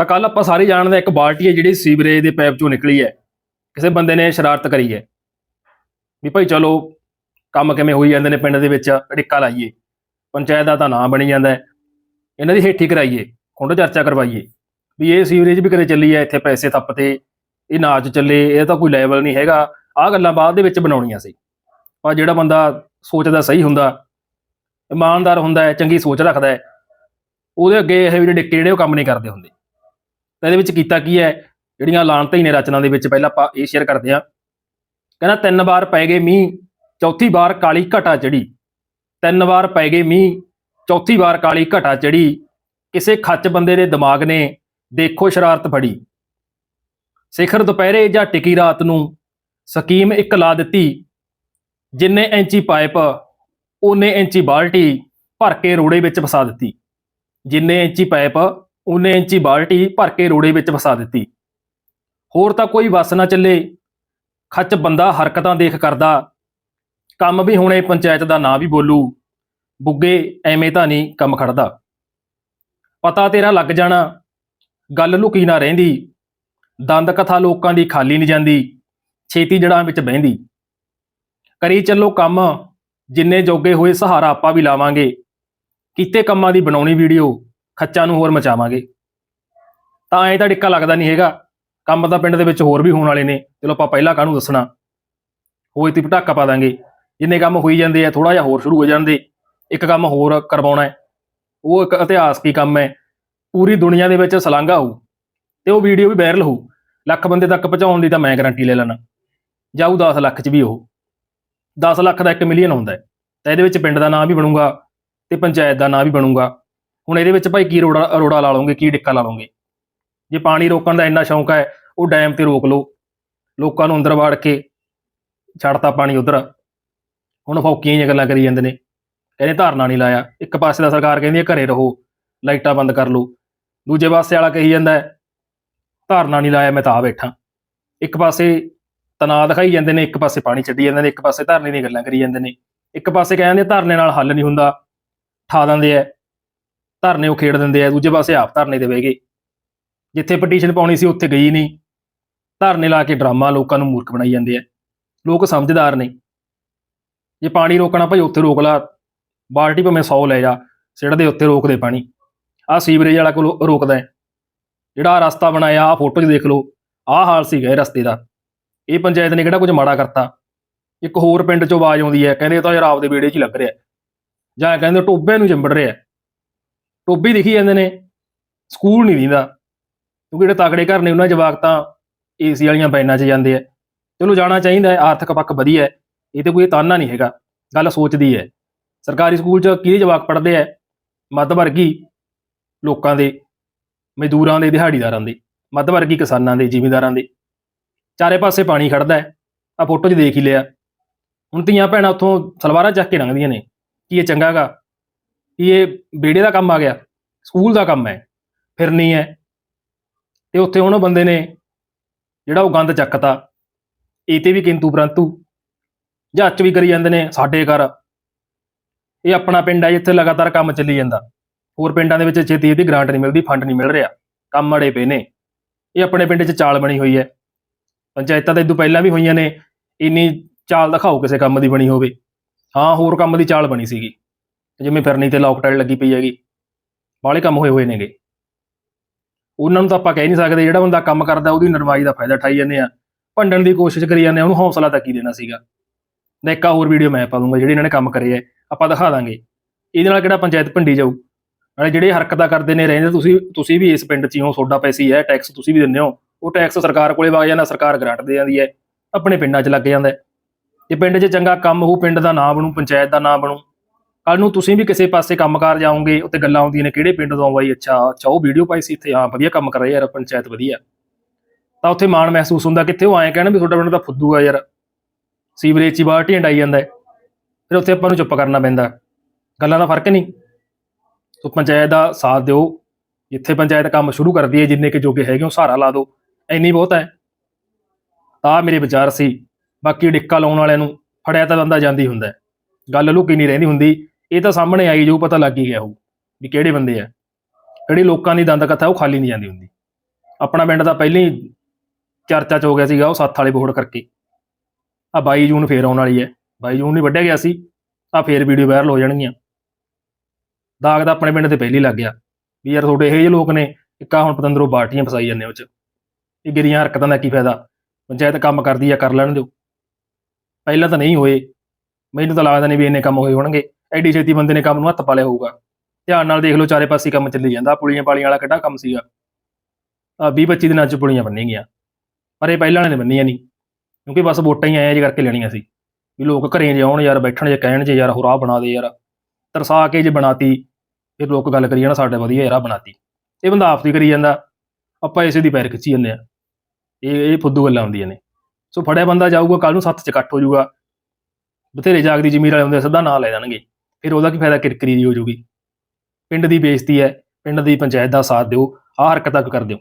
ਤਾਂ ਕੱਲ ਆਪਾਂ ਸਾਰੇ ਜਾਣਦੇ ਹਾਂ ਇੱਕ ਬਾਲਟੀ ਹੈ ਜਿਹੜੀ ਸੀਵਰੇਜ ਦੇ ਪਾਈਪ ਚੋਂ ਨਿਕਲੀ ਹੈ। ਕਿਸੇ ਬੰਦੇ ਨੇ ਸ਼ਰਾਰਤ ਕਰੀ ਹੈ। ਵੀ ਭਾਈ ਚਲੋ, ਕੰਮ ਕਿਵੇਂ ਹੋਈ ਜਾਂਦੇ ਨੇ ਪਿੰਡ ਦੇ ਵਿੱਚ ਅੜਿੱਕਾ ਲਾਈਏ। ਪੰਚਾਇਤ ਦਾ ਤਾਂ ਨਾਂ ਬਣੀ ਜਾਂਦਾ ਇਹਨਾਂ ਦੀ ਹੇਠੀ ਕਰਾਈਏ, ਖੁੰਡ ਚਰਚਾ ਕਰਵਾਈਏ। ਵੀ ਇਹ ਸੀਵਰੇਜ ਵੀ ਕਦੇ ਚੱਲੀ ਹੈ, ਇੱਥੇ ਪੈਸੇ ਥੱਪਤੇ ਇਹ ਨਾਚ ਚੱਲੇ, ਇਹ ਤਾਂ ਕੋਈ ਲੈਵਲ ਨਹੀਂ ਹੈਗਾ। ਆਹ ਗੱਲਾਂ ਬਾਅਦ ਦੇ ਵਿੱਚ ਬਣਾਉਣੀਆਂ ਸੀ। ਪਰ ਜਿਹੜਾ ਬੰਦਾ ਸੋਚਦਾ ਸਹੀ ਹੁੰਦਾ, ਇਮਾਨਦਾਰ ਹੁੰਦਾ ਹੈ, ਚੰਗੀ ਸੋਚ ਰੱਖਦਾ ਹੈ, ਉਹਦੇ ਅੱਗੇ ਇਹ ਜਿਹੜੇ ਡਿੱਕੇ ਜਿਹੜੇ ਉਹ ਕੰਮ ਨਹੀਂ ਕਰਦੇ ਹੁੰਦੇ। ਤਾਂ ਇਹਦੇ ਵਿੱਚ ਕੀਤਾ ਕੀ ਹੈ? ਜਿਹੜੀਆਂ ਲਾਣਤਾਂ ਹੀ ਨੇ ਰਚਨਾ ਦੇ ਵਿੱਚ ਪਹਿਲਾਂ ਆਪਾਂ ਇਹ ਸ਼ੇਅਰ ਕਰਦੇ ਹਾਂ। ਕਹਿੰਦਾ, ਤਿੰਨ ਵਾਰ ਪੈ ਗਏ ਮੀਂਹ, ਚੌਥੀ ਵਾਰ ਕਾਲੀ ਘਟਾ ਚੜੀ ਤਿੰਨ ਵਾਰ ਪੈ ਗਏ ਮੀਂਹ, ਚੌਥੀ ਵਾਰ ਕਾਲੀ ਘਟਾ ਚੜੀ ਕਿਸੇ ਖੱਚ ਬੰਦੇ ਦੇ ਦਿਮਾਗ ਨੇ ਦੇਖੋ ਸ਼ਰਾਰਤ ਫੜੀ। ਸਿਖਰ ਦੁਪਹਿਰੇ ਜਾਂ ਟਿਕੀ ਰਾਤ ਨੂੰ ਸਕੀਮ ਇੱਕ ਲਾ ਦਿੱਤੀ। ਜਿੰਨੇ ਇੰਚੀ ਪਾਈਪ ਉਹਨੇ ਇੰਚੀ ਬਾਲਟੀ ਭਰ ਕੇ ਰੋੜੇ ਵਿੱਚ ਫਸਾ ਦਿੱਤੀ। ਜਿੰਨੇ ਇੰਚੀ ਪਾਈਪ ਉਹਨੇ ਇੰਚੀ ਬਾਲਟੀ ਭਰ ਕੇ ਰੋੜੇ ਵਿੱਚ ਵਸਾ ਦਿੱਤੀ। ਹੋਰ ਤਾਂ ਕੋਈ ਵਸ ਨਾ ਚੱਲੇ। ਖੱਚ ਬੰਦਾ ਹਰਕਤਾਂ ਦੇਖ ਕਰਦਾ। ਕੰਮ ਵੀ ਹੁਣੇ ਪੰਚਾਇਤ ਦਾ ਨਾਂ ਵੀ ਬੋਲੂ। ਬੁੱਗੇ ਐਵੇਂ ਤਾਂ ਨਹੀਂ ਕੰਮ ਖੜਦਾ। ਪਤਾ ਤੇਰਾ ਲੱਗ ਜਾਣਾ। ਗੱਲ ਲੁਕੀ ਨਾ ਰਹਿੰਦੀ। ਦੰਦ ਕਥਾ ਲੋਕਾਂ ਦੀ ਖਾਲੀ ਨਹੀਂ ਜਾਂਦੀ। ਛੇਤੀ ਜੜਾਂ ਵਿੱਚ ਬਹਿੰਦੀ। ਕਰੀ ਚੱਲੋ ਕੰਮ। ਜਿੰਨੇ ਜੋਗੇ ਹੋਏ ਸਹਾਰਾ ਆਪਾਂ ਵੀ ਲਾਵਾਂਗੇ। ਕੀਤੇ ਕੰਮਾਂ ਦੀ ਬਣਾਉਣੀ ਵੀਡੀਓ। ਖੱਚਾਂ ਨੂੰ ਹੋਰ ਮਚਾਵਾਂਗੇ। ਤਾਂ ਐ ਤਾਂ ਡਿੱਕਾ ਲੱਗਦਾ ਨਹੀਂ ਹੈਗਾ। ਕੰਮ ਤਾਂ ਪਿੰਡ ਦੇ ਵਿੱਚ ਹੋਰ ਵੀ ਹੋਣ ਵਾਲੇ ਨੇ। ਚਲੋ ਆਪਾਂ ਪਹਿਲਾਂ ਕਾਹਨੂੰ ਦੱਸਣਾ? ਹੋਏ ਤੇ ਪਟਾਕਾ ਪਾ ਦਾਂਗੇ। ਜਿੰਨੇ ਕੰਮ ਹੋਈ ਜਾਂਦੇ ਆ ਥੋੜਾ ਜਿਹਾ ਹੋਰ ਸ਼ੁਰੂ ਹੋ ਜਾਂਦੇ। ਇੱਕ ਕੰਮ ਹੋਰ ਕਰਵਾਉਣਾ ਹੈ। ਉਹ ਇੱਕ ਇਤਿਹਾਸਕੀ ਕੰਮ ਹੈ। ਪੂਰੀ ਦੁਨੀਆ ਦੇ ਵਿੱਚ ਸਲਾਂਘਾ ਹੋਊ ਤੇ ਉਹ ਵੀਡੀਓ ਵੀ ਵਾਇਰਲ ਹੋਊ। ਲੱਖ ਬੰਦੇ ਤੱਕ ਪਹੁੰਚਾਉਣ ਦੀ ਤਾਂ ਮੈਂ ਗਾਰੰਟੀ ਲੈ ਲੈਣਾ ਜਾਊ 10 ਲੱਖ 'ਚ ਵੀ ਉਹ। 10 ਲੱਖ ਦਾ 1 ਮਿਲੀਅਨ ਆਉਂਦਾ ਹੈ। ਤਾਂ ਇਹਦੇ ਵਿੱਚ ਪਿੰਡ ਦਾ ਨਾਮ ਵੀ ਬਣੂਗਾ ਤੇ ਪੰਚਾਇਤ ਦਾ ਨਾਮ ਵੀ ਬਣੂਗਾ। ਹੁਣ ਇਹਦੇ ਵਿੱਚ ਭਾਈ ਕੀ ਰੋੜਾ ਰੋੜਾ ਲਾ ਲਓਗੇ, ਕੀ ਡਿੱਕਾ ਲਾ ਲਓਗੇ? ਜੇ ਪਾਣੀ ਰੋਕਣ ਦਾ ਇੰਨਾ ਸ਼ੌਂਕ ਹੈ, ਉਹ ਡੈਮ ਤੇ ਰੋਕ ਲਓ। ਲੋਕਾਂ ਨੂੰ ਅੰਦਰ ਵਾੜ ਕੇ ਛੱਡਤਾ ਪਾਣੀ ਉਧਰ। ਹੁਣ ਫੌਕੀਆਂ ਜਿਹੀਆਂ ਗੱਲਾਂ ਕਰੀ ਜਾਂਦੇ ਨੇ। ਕਹਿੰਦੇ ਧਾਰਨਾ ਨਹੀਂ ਲਾਇਆ। ਇੱਕ ਪਾਸੇ ਦਾ ਸਰਕਾਰ ਕਹਿੰਦੀ ਹੈ, ਘਰੇ ਰਹੋ, ਲਾਈਟਾਂ ਬੰਦ ਕਰ ਲਓ। ਦੂਜੇ ਪਾਸੇ ਵਾਲਾ ਕਹੀ ਜਾਂਦਾ ਹੈ, ਧਰਨਾ ਨਹੀਂ ਲਾਇਆ, ਮੈਂ ਤਾਂ ਆ ਬੈਠਾ। ਇੱਕ ਪਾਸੇ ਤਣਾਅ ਦਿਖਾਈ ਜਾਂਦੇ ਨੇ, ਇੱਕ ਪਾਸੇ ਪਾਣੀ ਛੱਡੀ ਜਾਂਦੇ ਨੇ, ਇੱਕ ਪਾਸੇ ਧਰਨੇ ਦੀਆਂ ਗੱਲਾਂ ਕਰੀ ਜਾਂਦੇ ਨੇ। ਇੱਕ ਪਾਸੇ ਕਹਿੰਦੇ ਧਰਨੇ ਨਾਲ ਹੱਲ ਨਹੀਂ ਹੁੰਦਾ। ਠਾ ਦਿੰਦੇ ਐ ਧਰਨੇ ਉਹ ਖੇਡ ਦਿੰਦੇ ਆ, ਦੂਜੇ ਪਾਸੇ ਆਪ ਧਰਨੇ ਤੇ ਬਹਿ ਗਏ। ਜਿੱਥੇ ਪਟੀਸ਼ਨ ਪਾਉਣੀ ਸੀ, ਉੱਥੇ ਗਈ ਨਹੀਂ। ਧਰਨੇ ਲਾ ਕੇ ਡਰਾਮਾ ਲੋਕਾਂ ਨੂੰ ਮੂਰਖ ਬਣਾਈ ਜਾਂਦੇ ਆ। ਲੋਕ ਸਮਝਦਾਰ ਨੇ। ਜੇ ਪਾਣੀ ਰੋਕਣਾ ਭਾਈ, ਉੱਥੇ ਰੋਕ ਲਾ। ਬਾਲਟੀ ਭਾਵੇਂ 100 ਲੈ ਜਾ ਸਿੱਟਦੇ ਉੱਤੇ ਰੋਕ ਦੇ ਪਾਣੀ। ਆਹ ਸੀਵਰੇਜ ਵਾਲਾ ਕੋਲ ਰੋਕਦਾ ਹੈ। ਜਿਹੜਾ ਆਹ ਰਸਤਾ ਬਣਾਇਆ, ਆਹ ਫੋਟੋ 'ਚ ਦੇਖ ਲਓ। ਆਹ ਹਾਲ ਸੀਗਾ ਇਹ ਰਸਤੇ ਦਾ। ਇਹ ਪੰਚਾਇਤ ਨੇ ਕਿਹੜਾ ਕੁਝ ਮਾੜਾ ਕਰਤਾ? ਇੱਕ ਹੋਰ ਪਿੰਡ 'ਚੋਂ ਆਵਾਜ਼ ਆਉਂਦੀ ਹੈ, ਕਹਿੰਦੇ ਇਹ ਤਾਂ ਯਾਰ ਆਪਦੇ ਵਿਹੜੇ 'ਚ ਹੀ ਲੱਗ ਰਿਹਾ। ਜਾਂ ਕਹਿੰਦੇ ਟੋਬੇ ਨੂੰ ਚੰਬੜ ਰਿਹਾ। ਟੋਬੀ ਦਿਖੀ ਜਾਂਦੇ ਨੇ, ਸਕੂਲ ਨਹੀਂ ਦਿੰਦਾ। ਕਿਉਂਕਿ ਜਿਹੜੇ ਤਕੜੇ ਘਰ ਨੇ, ਉਹਨਾਂ ਜਵਾਕ ਤਾਂ ਏਸੀ ਵਾਲੀਆਂ ਬੈਨਾਂ 'ਚ ਜਾਂਦੇ ਆ। ਚਲੋ ਜਾਣਾ ਚਾਹੀਦਾ ਹੈ, ਆਰਥਿਕ ਪੱਖ ਵਧੀਆ ਹੈ, ਇਹ ਤੇ ਕੋਈ ਤਾਨਾ ਨਹੀਂ ਹੈਗਾ, ਗੱਲ ਸੋਚਦੀ ਹੈ। ਸਰਕਾਰੀ ਸਕੂਲ 'ਚ ਕਿਹਦੇ ਜਵਾਕ ਪੜ੍ਹਦੇ ਆ? ਮੱਧ ਵਰਗੀ ਲੋਕਾਂ ਦੇ, ਮਜ਼ਦੂਰਾਂ ਦੇ, ਦਿਹਾੜੀਦਾਰਾਂ ਦੇ ਮੱਧ ਵਰਗੀ ਕਿਸਾਨਾਂ ਦੇ, ਜ਼ਿਮੀਂਦਾਰਾਂ ਦੇ। ਚਾਰੇ ਪਾਸੇ ਪਾਣੀ ਖੜਦਾ ਹੈ ਆ ਫੋਟੋ 'ਚ ਦੇਖ ਹੀ ਲਿਆ। ਹੁਣ ਧੀਆਂ ਭੈਣਾਂ ਉੱਥੋਂ ਸਲਵਾਰਾਂ ਚੱਕ ਕੇ ਲੰਘਦੀਆਂ ਨੇ, ਕੀ ਇਹ ਚੰਗਾਗਾ ਕਿ ਇਹ ਬੇੜੇ ਦਾ ਕੰਮ ਆ ਗਿਆ, ਸਕੂਲ ਦਾ ਕੰਮ ਹੈ, ਫਿਰ ਨਹੀਂ ਹੈ। ਤੇ ਉੱਥੇ ਹੁਣ ਉਹ ਬੰਦੇ ਨੇ ਜਿਹੜਾ ਉਹ ਗੰਦ ਚੱਕਤਾ, ਇਹ ਤੇ ਵੀ ਕਿੰਤੂ ਪਰੰਤੂ ਜਾਂਚ ਵੀ ਕਰੀ ਜਾਂਦੇ ਨੇ ਸਾਡੇ ਘਰ। ਇਹ ਆਪਣਾ ਪਿੰਡ ਹੈ ਜਿੱਥੇ ਲਗਾਤਾਰ ਕੰਮ ਚੱਲੀ ਜਾਂਦਾ। ਹੋਰ ਪਿੰਡਾਂ ਦੇ ਵਿੱਚ ਛੇਤੀ ਇਹਦੀ ਗ੍ਰਾਂਟ ਨਹੀਂ ਮਿਲਦੀ ਫੰਡ ਨਹੀਂ ਮਿਲ ਰਿਹਾ। ਕੰਮ ਅੜੇ ਪਏ ਨੇ। ਇਹ ਆਪਣੇ ਪਿੰਡ 'ਚ ਚਾਲ ਬਣੀ ਹੋਈ ਹੈ। ਪੰਚਾਇਤਾਂ ਤਾਂ ਇਦੋਂ ਪਹਿਲਾਂ ਵੀ ਹੋਈਆਂ ਨੇ, ਇੰਨੀ ਚਾਲ ਦਿਖਾਓ ਕਿਸੇ ਕੰਮ ਦੀ ਬਣੀ ਹੋਵੇ। ਹਾਂ, ਹੋਰ ਕੰਮ ਦੀ ਚਾਲ ਬਣੀ ਸੀਗੀ। ਜਿਵੇਂ ਫਿਰਨੀ ਤੇ ਲੋਕਟਾਈਲ ਲੱਗੀ ਪਈ ਹੈਗੀ। ਬਾਹਲੇ ਕੰਮ ਹੋਏ ਹੋਏ ਨੇਗੇ। ਉਹਨਾਂ ਨੂੰ ਤਾਂ ਆਪਾਂ ਕਹਿ ਨਹੀਂ ਸਕਦੇ, ਜਿਹੜਾ ਬੰਦਾ ਕੰਮ ਕਰਦਾ ਉਹਦੀ ਨਰਮਾਈ ਦਾ ਫਾਇਦਾ ਠਾਈ ਜਾਂਦੇ ਆ। ਭੰਡਣ ਦੀ ਕੋਸ਼ਿਸ਼ ਕਰੀ ਜਾਂਦੇ ਆ, ਉਹਨੂੰ ਹੌਸਲਾ ਤਾਂ ਕੀ ਦੇਣਾ ਸੀਗਾ। ਨਾ ਇੱਕ ਹੋਰ ਵੀਡੀਓ ਮੈਂ ਪਾ ਦੂੰਗਾ, ਜਿਹੜੇ ਇਹਨਾਂ ਨੇ ਕੰਮ ਕਰੇ ਆ। ਆਪਾਂ ਦਿਖਾ ਦਾਂਗੇ। ਇਹਦੇ ਨਾਲ ਕਿਹੜਾ ਪੰਚਾਇਤ ਭੰਡੀ ਜਾਊ? ਨਾਲੇ ਜਿਹੜੇ ਹਰਕਤਾਂ ਕਰਦੇ ਨੇ, ਰਹਿੰਦੇ ਤੁਸੀਂ ਤੁਸੀਂ ਵੀ ਇਸ ਪਿੰਡ 'ਚ ਹੀ ਹੋ, ਤੁਹਾਡਾ ਪੈਸੀ ਹੈ ਟੈਕਸ ਤੁਸੀਂ ਵੀ ਦਿੰਦੇ ਹੋ। ਉਹ ਟੈਕਸ ਸਰਕਾਰ ਕੋਲੇ ਵਗ ਜਾਂਦਾ, ਸਰਕਾਰ ਗ੍ਰਾਂਟ ਦੇ ਜਾਂਦੀ ਹੈ। ਆਪਣੇ ਪਿੰਡਾਂ 'ਚ ਲੱਗ ਜਾਂਦਾ ਜੇ ਪਿੰਡ 'ਚ ਚੰਗਾ ਕੰਮ ਹੋਊ, ਪਿੰਡ ਦਾ ਨਾਂ ਬਣੂ, ਪੰਚਾਇਤ ਦਾ ਨਾਂ ਬਣੂ ਕੱਲ ਨੂੰ ਤੁਸੀਂ ਵੀ ਕਿਸੇ ਪਾਸੇ ਕੰਮਕਾਰ ਜਾਓਗੇ ਉੱਤੇ ਗੱਲਾਂ ਆਉਂਦੀਆਂ ਨੇ, ਕਿਹੜੇ ਪਿੰਡ ਤੋਂ ਆ ਬਾਈ? ਅੱਛਾ ਅੱਛਾ, ਉਹ ਵੀਡੀਓ ਪਾਈ ਸੀ ਇੱਥੇ। ਹਾਂ, ਵਧੀਆ ਕੰਮ ਕਰ ਰਿਹਾ ਯਾਰ, ਪੰਚਾਇਤ ਵਧੀਆ। ਤਾਂ ਉੱਥੇ ਮਾਣ ਮਹਿਸੂਸ ਹੁੰਦਾ, ਕਿੱਥੇ ਉਹ ਆਏ ਕਹਿਣ ਵੀ ਤੁਹਾਡਾ ਪਿੰਡ ਤਾਂ ਫੁੱਦੂ ਆ ਯਾਰ। ਸੀਵਰੇਜ 'ਚ ਹੀ ਬਾਲਟੀਆਂ ਆਈ ਜਾਂਦਾ ਫਿਰ ਉੱਥੇ ਆਪਾਂ ਨੂੰ ਚੁੱਪ ਕਰਨਾ ਪੈਂਦਾ। ਗੱਲਾਂ ਦਾ ਫ਼ਰਕ ਨਹੀਂ। ਸੋ ਪੰਚਾਇਤ ਦਾ ਸਾਥ ਦਿਓ। ਜਿੱਥੇ ਪੰਚਾਇਤ ਕੰਮ ਸ਼ੁਰੂ ਕਰਦੀ ਹੈ, ਜਿੰਨੇ ਕਿ ਜੋਗੇ ਹੈਗੇ ਉਹ ਸਹਾਰਾ ਲਾ ਦਿਓ। ਇੰਨੀ ਬਹੁਤ ਹੈ। ਤਾਂ ਮੇਰੇ ਵਿਚਾਰ ਸੀ, ਬਾਕੀ ਡਿੱਕਾ ਲਾਉਣ ਵਾਲਿਆਂ ਨੂੰ ਫੜਿਆ ਤਾਂ ਬੰਦਾ ਜਾਂਦੀ ਹੁੰਦਾ ਗੱਲ ਲੁਕੀ ਨਹੀਂ ਰਹਿੰਦੀ ਹੁੰਦੀ। ਇਹ ਤਾਂ ਸਾਹਮਣੇ ਆਈ ਜੋ ਪਤਾ ਲੱਗ ਹੀ ਗਿਆ ਹੋਊ ਵੀ ਕਿਹੜੇ ਬੰਦੇ ਆ। ਜਿਹੜੀ ਲੋਕਾਂ ਦੀ ਦੰਦ ਕਥਾ ਉਹ ਖਾਲੀ ਨਹੀਂ ਜਾਂਦੀ ਹੁੰਦੀ। ਆਪਣਾ ਪਿੰਡ ਤਾਂ ਪਹਿਲਾਂ ਹੀ ਚਰਚਾ ਚ ਹੋ ਗਿਆ ਸੀਗਾ, ਉਹ ਸੱਤ ਵਾਲੇ ਬੋਰਡ ਕਰਕੇ। ਆ 22 ਜੂਨ ਫੇਰ ਆਉਣ ਵਾਲੀ ਹੈ। 22 ਜੂਨ ਨਹੀਂ ਵੱਢਿਆ ਗਿਆ ਸੀ ਆ ਫੇਰ ਵੀਡੀਓ ਵਾਇਰਲ ਹੋ ਜਾਣਗੀਆਂ। ਦਾਗ ਤਾਂ ਆਪਣੇ ਪਿੰਡ ਤੇ ਪਹਿਲੀ ਲੱਗ ਗਿਆ। ਵੀ ਯਾਰ ਤੁਹਾਡੇ ਇਹੋ ਜਿਹੇ ਲੋਕ ਨੇ, ਇੱਕਾ ਹੁਣ ਪਤੰਦਰੋਂ ਬਾਲਟੀਆਂ ਫਸਾਈ ਜਾਂਦੇ ਉਹ ਚ। ਇਹ ਗਿਰੀਆਂ ਹਰਕਤਾਂ ਦਾ ਕੀ ਫਾਇਦਾ? ਪੰਚਾਇਤ ਕੰਮ ਕਰਦੀ ਆ, ਕਰ ਲੈਣ ਦਿਓ। ਪਹਿਲਾਂ ਤਾਂ ਨਹੀਂ ਹੋਏ। ਮੈਨੂੰ ਤਾਂ ਲੱਗਦਾ ਨਹੀਂ ਵੀ ਇੰਨੇ ਕੰਮ ਹੋਏ ਹੋਣਗੇ। ਐਡੀ ਛੇਤੀ ਬੰਦੇ ਨੇ ਕੰਮ ਨੂੰ ਹੱਥ ਪਾ ਲਿਆ ਹੋਊਗਾ। ਧਿਆਨ ਨਾਲ ਦੇਖ ਲਓ ਚਾਰੇ ਪਾਸੇ ਕੰਮ ਚੱਲੀ ਜਾਂਦਾ। ਪੁਲੀਆਂ ਪਾਲੀਆਂ ਵਾਲਾ ਕਿੱਡਾ ਕੰਮ ਸੀਗਾ। ਆ 20 25 ਦਿਨਾਂ ਚ ਪੁਲੀਆਂ ਬੰਨੇਗੀਆਂ ਪਰ ਇਹ ਪਹਿਲਾਂ ਵਾਲੇ ਨੇ ਬੰਨੀਆਂ ਨਹੀਂ। ਕਿਉਂਕਿ ਬਸ ਵੋਟਾਂ ਹੀ ਆਏ ਜੇ ਕਰਕੇ ਲੈਣੀਆਂ ਸੀ। ਵੀ ਲੋਕ ਘਰੇ ਜੇ ਆਉਣ ਯਾਰ, ਬੈਠਣ ਜੇ, ਕਹਿਣ ਜੇ, ਯਾਰ ਹੁਰਾ ਬਣਾ ਦੇ ਯਾਰ। ਤਰਸਾ ਕੇ ਜੇ ਬਣਾਤੀ, ਫਿਰ ਲੋਕ ਗੱਲ ਕਰੀ ਜਾਣਾ, ਸਾਡੇ ਵਧੀਆ ਯਾਰ ਆਹ ਬਣਾਤੀ। ਇਹ ਬੰਦਾ ਆਪ ਦੀ ਕਰੀ ਜਾਂਦਾ। ਆਪਾਂ ਇਸੇ ਦੀ ਪੈਰ ਖਿੱਚੀ ਜਾਂਦੇ ਆ। ਇਹ ਇਹ ਫੁੱਦੂ ਗੱਲਾਂ ਹੁੰਦੀਆਂ ਨੇ। ਸੋ ਫੜਿਆ ਬੰਦਾ ਜਾਊਗਾ ਕੱਲ ਨੂੰ ਸੱਤ ਚ ਇਕੱਠ ਹੋ ਜਾਊਗਾ। ਬਥੇਰੇ ਜਾਗਦੀ ਜ਼ਮੀਰ ਵਾਲੇ ਹੁੰਦੇ ਸਿੱਧਾ ਨਾਂ ਲੈ ਜਾਣਗੇ। ਫਿਰ ਉਹਦਾ ਕੀ ਫਾਇਦਾ, ਕਿਰਕਰੀ ਦੀ ਹੋ ਜੂਗੀ। ਪਿੰਡ ਦੀ ਬੇਇੱਜ਼ਤੀ ਹੈ, ਪਿੰਡ ਦੀ ਪੰਚਾਇਤ ਦਾ ਸਾਥ ਦਿਓ, ਆਹ ਹਰਕਤਾਂ ਕਿਉਂ ਕਰਦੇ ਹੋ?